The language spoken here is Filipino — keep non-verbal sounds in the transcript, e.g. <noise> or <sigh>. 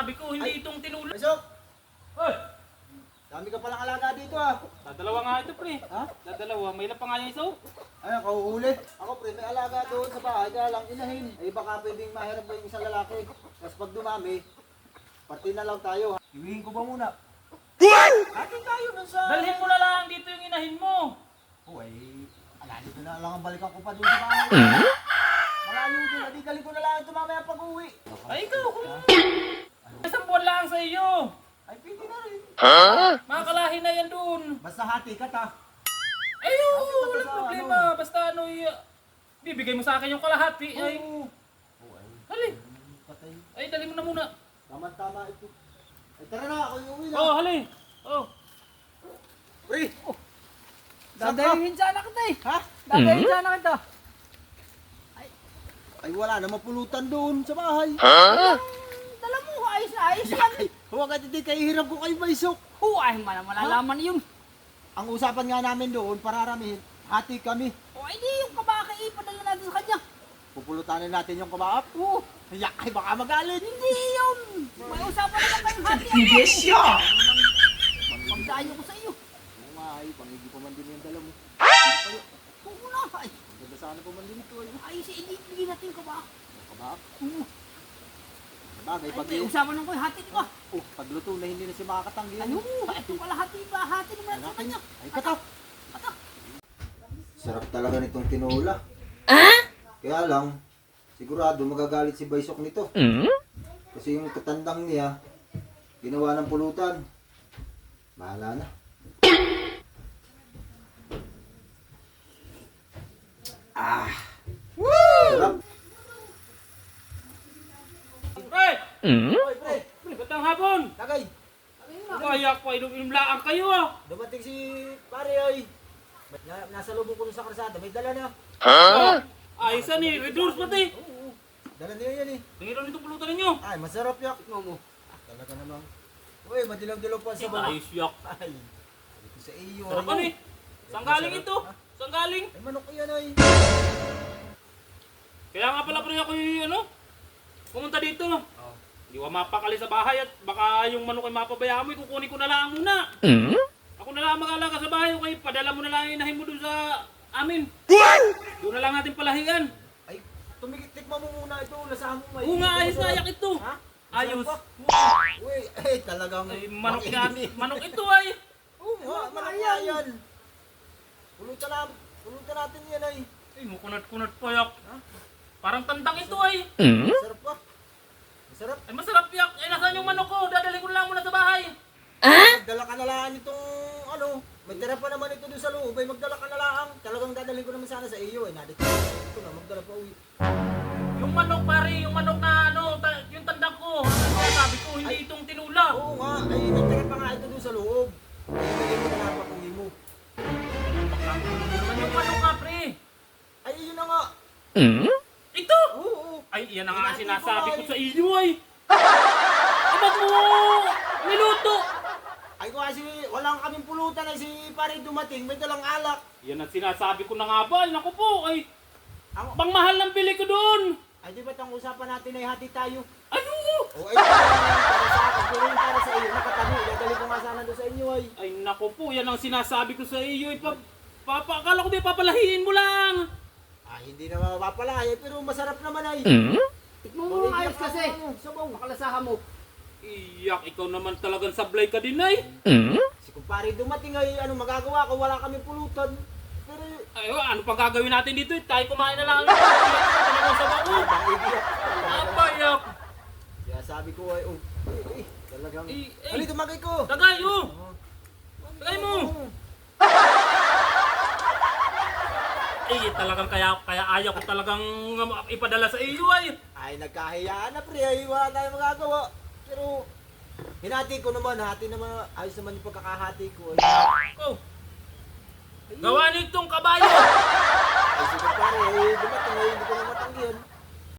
sinasabi ko, hindi Ay. itong tinula. Pasok! Hoy! Dami ka palang alaga dito ah. Dadalawa nga ito, pre. Ha? Dadalawa. May ilan pa nga yung isa, oh. Ay, ako uhuli. Ako pre, may alaga doon sa bahay, kaya lang inahin. Ay baka pwedeng mahirap ba yung isang lalaki. Tapos pag dumami, party na lang tayo. ha? Iwihin ko ba muna? Atin tayo nun sa... Dalhin mo na lang dito yung inahin mo. Oh, ay, ala, dito na lang ang balikan ko pa doon sa bahay. Malayo din, adi galing ko na lang ito mamaya pag uwi. Ay, ikaw, kung... Isang buwan lang sa iyo. Ay, pwede na rin. Makakalahi na yan doon. Basta hati ka ta. Ay, oo, Bakit ba walang sa problema. Basta ano, y- bibigay mo sa akin yung kalahati. Ay, Oo. Oh, ay, hali. patay. Ay, dali mo na muna. Tama-tama ito. Ay, tara na, ako yung uwi na. Oh, hali. Oh. Pre! Dadayin sana kita eh. Ha? Dadayin sana kita. Ay, wala na mapulutan doon sa bahay. Mo, ayos na yan. Ay, huwag at hindi kayo hirap ko kayo maisok. Huwag man malalaman yun. Ang usapan nga namin doon, pararamihin, hati kami. O hindi yung kabaka ipadala natin sa kanya. Pupulutanin natin yung kabaap. Oo. Yak, ay baka magalit. Hindi yun. May usapan naman kayong hati. Yes, siya! Pagdayo ko sa iyo. Oo nga, ay, pangigi pa man din yung dala mo. Oo na. Ay, Ganda sana pa man din ito. Ay, eh. Hindi bigyan natin yung kabaap. Oo. Bagay, Ay, pag, may usapan ng ko yung hati ko. oh, pagluto na hindi na siya makakatanggi. Ano? Ito pala hati ba? Hati naman sa kanya. Ay, katak! Katak. Sarap talaga nitong tinola. Kaya lang, sigurado magagalit si Baysok nito. Kasi yung katandang niya, ginawa ng pulutan. Bahala na. Ah! Sarap! Pre! Hoy, pre! Batang hapon! Tagay! Kaya ko, inom lang kayo ah. Dumating si pare ay. Na, nasa lubong ko sa karsada, may dala na. Oh, ayos yan eh. Red doors pati. Oo, dala niya yan eh. Tingin lang itong pulutan ninyo. Ay, masarap yak. mo. Ah, talaga namang. Uy, madilaw-dilaw pa sa baba. Ayos yak. Ay, ko sa iyo. Sarap ano eh. Saan galing ito? Saan galing? Ay, manok ko yan ay. Kaya nga pala pre ako yung ano, pumunta dito. Hindi ko mapakali sa bahay at baka yung manok ay mapabayaan mo, kukunin ko na lang muna. Ako na lang mag-alaga sa bahay, okay? Padala mo na lang yung inahin mo dun sa amin. Doon na lang natin palahian. Ay, tumikit mo muna ito. Lasahan mo. may- Oo nga, ayos na yak ito. Ha? Ayos. Uy, ay, talagang. Ay, manok, makinig. manok ito ay. <laughs> Oo nga, manok yan. Pulutan na, pulutan natin yan ay. Ay, mukunat-kunat pa yak. Parang tandang ito ay. Masarap pa. Masarap. Ay, masarap yak. Ay, nasaan yung manok ko? Dadalhin ko na lang muna sa bahay. Magdala ka na lang itong ano, may tira pa naman ito doon sa loob, ay magdala ka na lang. Talagang dadalhin ko naman sana sa iyo eh. Nadito ito na, magdala pa uwi. Yung manok pare, yung manok na ano, ta- yung tandang ko. Ano sabi ko, hindi itong tinula. Oo nga, ay may tira pa nga ito doon sa loob. Ay, bigay mo na lang pa uwi mo. Yung manok nga pre. Ay, yun na nga. Ito! Oo, oo. Ay, yan ang nga sinasabi ko sa iyo ay. Ay, ba't mo niluto? Ay, ko walang kaming pulutan ay si pare dumating, may dalang alak. Yan ang sinasabi ko na nga ba. Ay, naku po, ay, Ang, pang mahal ng bili ko doon. ay, di ba't ang usapan natin ay hati tayo? Ano? O, ay, para sa akin, pero yung para sa iyo, nakatabi. Dadali ko nga sana doon sa inyo ay. Ay, naku po, yan ang sinasabi ko sa iyo. Ay, pa, papa, akala ko di papalahiin mo lang. Ay, hindi na mapapalaya, pero masarap naman ay. Tikmo mo ayos kasi. Sabaw. Makalasahan mo. Iyak, ikaw naman talagang sablay ka din ay. Si kumpare dumating ay ano magagawa ko wala kami pulutan. Pero Ay, ano pang gagawin natin dito? eh? Tayo kumain na lang. Naman sa bako. Apayak. Kaya sabi ko ay oh, eh, eh, talagang Eh, eh. Ali tumagay ko. Tagay, oh. Tagay mo. Eh, talagang kaya, kaya ayaw ko talagang ipadala sa iyo ay. Ay nagkahiyaan na pre, ay wala tayong magagawa. Pero hinati ko naman, hati naman, ayos naman yung pagkakahati ko. Oh. Gawa nitong kabayo. ay si kumpare, ay dumating hindi ko na matanggihan.